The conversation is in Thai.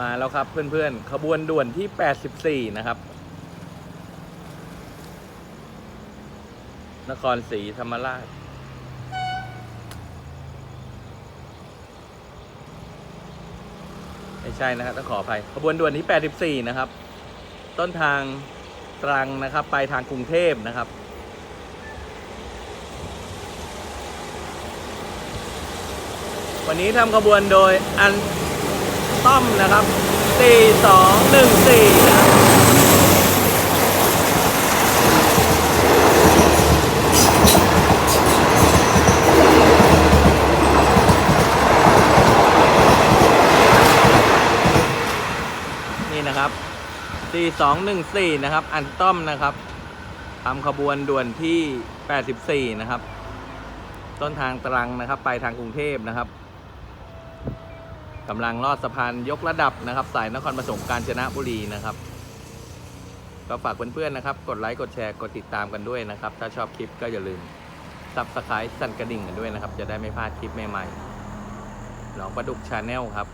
มาแล้วครับเพื่อนๆ ขบวนด่วนที่ 84 นะครับ นครศรีธรรมราช ไม่ใช่นะครับต้องขออภัย ขบวนด่วนที่ 84 นะครับ ต้นทางตรังนะครับ ไปทางกรุงเทพนะครับวันนี้ทำขบวนโดยอัน ต้อมนะครับ 4214 นะครับนี่นะครับ 4214 นะครับ อันต้อมนะครับทำขบวนด่วนที่ 84 นะครับ ต้นทางตรังนะครับ ไปทางกรุงเทพนะครับ กำลังลอดสะพานยกระดับนะครับ สายนครปฐมกาญจนบุรีนะครับ ก็ฝากเพื่อนๆนะครับ กดไลค์กดแชร์กดติดตามกันด้วยนะครับ ถ้าชอบคลิปก็อย่าลืมซับสไครต์สั่นกระดิ่งกันด้วยนะครับ จะได้ไม่พลาดคลิปใหม่ๆหนองประดุกชาแนลครับ